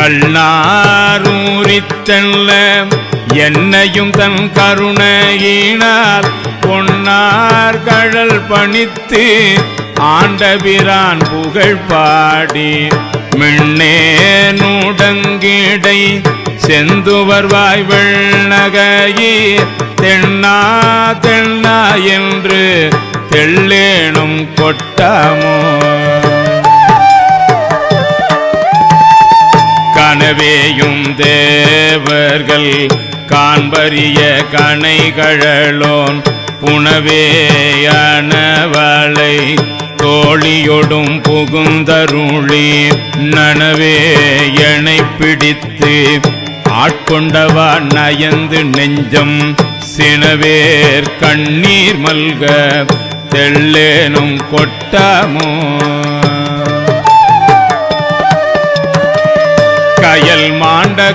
கண்ணாரூரித்தல்ல என்னையும் தன் கருணையினால் பொன்னார் கழல் பணித்து ஆண்டபிரான் புகழ் பாடி. மின்னே நூடங்கிடை செந்துவர் வாய்வெள் நகையீர் தென்னா தென்னா என்று தெள்ளேனும் கொட்டாமோ காணவேயும் தேவர்கள் காண்பரிய கணைகளோன் புனவேயானவளை தோழியொடும் புகுந்தருளி நனவே எனை பிடித்து ஆட்கொண்டவா நயந்து நெஞ்சம் சினவேர் கண்ணீர் மல்க தெள்ளேனும் கொட்டாமோ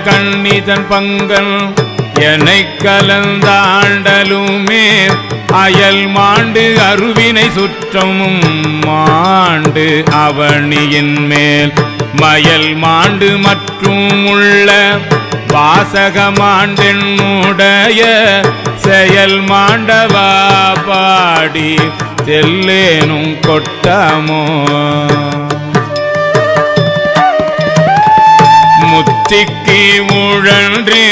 கண்ணிதன் பங்கன் என்னை கலந்தாண்டலுமே அயல் மாண்டு அருவினை சுற்றமும் மாண்டு அவனியின் மேல். மயல் மாண்டு மற்றும் உள்ள வாசகமாண்டென்னுடைய செயல் மாண்டவா பாடி. செல்லேனும் கொட்டமோ. சிக்கி உழன்றே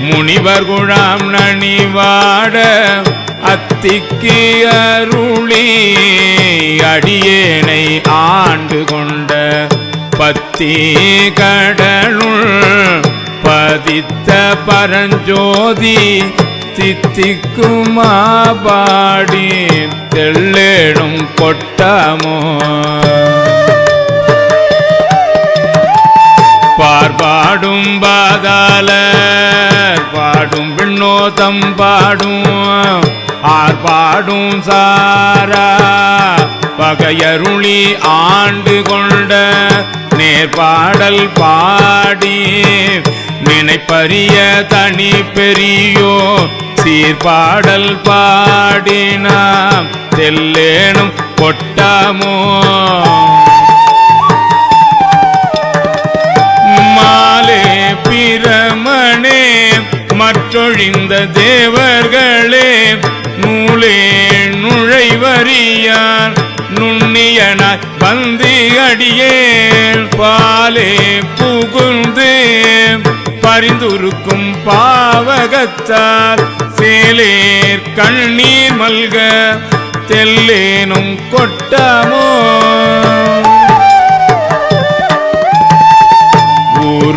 முனிவர் குழாம் நனிவாட அத்திக்கு அருளி. அடியேனை ஆண்டு கொண்ட பத்தி கடலுள் பதித்த பரஞ்சோதி தித்திக்குமா பாடி தெள்ளேடும் கொட்டமோ பாடும் பாதால பாடும் விண்ணோதம் பாடும் ஆர்பாடும் சாரா. பகையருளி ஆண்டு கொண்ட நேர்பாடல் பாடி நினைப்பரிய தனி பெரியோ சீர்பாடல் பாடினாம். தெல்லேனும் கொட்டாமோ பிரமணே மற்றொழிந்த தேவர்களே நூலே நுழைவறியார் நுண்ணியனாய் பந்தி அடியேன் பாலே புகுந்து பரிந்துருக்கும் பாவகத்தார் சேலேர் கண்ணீர் மல்க தெல்லேனும் கொட்டமோ.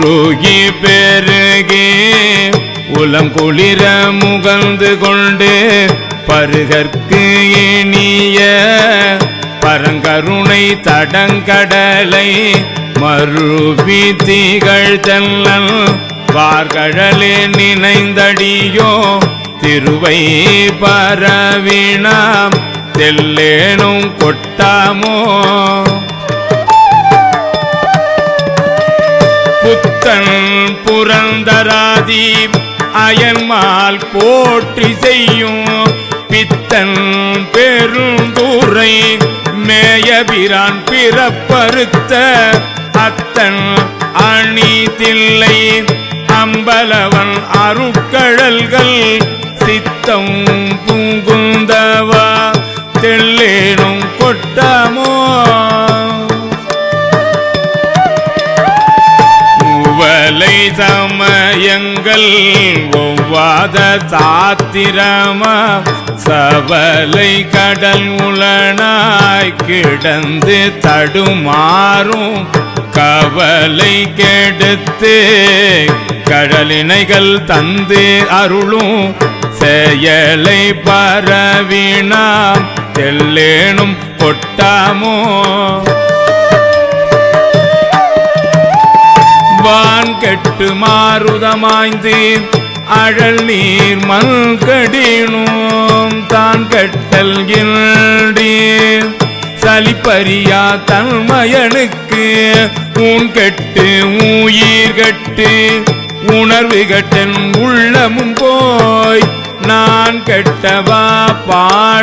உருகி பெருகி உலம் குளிர முகந்து கொண்டு பருகற்கு இனிய பரங்கருணை தடங்கடலை மறுபி தீகள் தல்லல் வார்கழலே நினைந்தடியோ திருவை பரவினாம் தெல்லேனும் கொட்டாமோ? புத்தன் புரந்தராதி அயன்மால் போற்றி செய்யும். பித்தன் பெருந்துரை மேயபிரான் பிறப்பறுத்த. அத்தன் அணி தில்லை அம்பலவன் அருக்கழல்கள் சித்தம் பூங்குந்தவா. தெள்ளேனும் கொட்டமோ சமயங்கள் ஒவ்வாத சாத்திரமா சவலை கடல் உளனாய் கிடந்து தடுமாறும் கவலை கெடுத்து கடலினைகள் தந்து அருளும் செயலை பரவினா தெல்லேனும் கொட்டாமோ வான் மாறுதமாய்ந்து அழல் நீர் மல்கடினும் தான் கட்டல் கிண்டீர் சலிப்பறியா தன்மயனுக்கு ஊன் கட்டு உயிர் கட்டு. உணர்வு கட்டன் உள்ளமும் போய் நான் கட்டவா பாட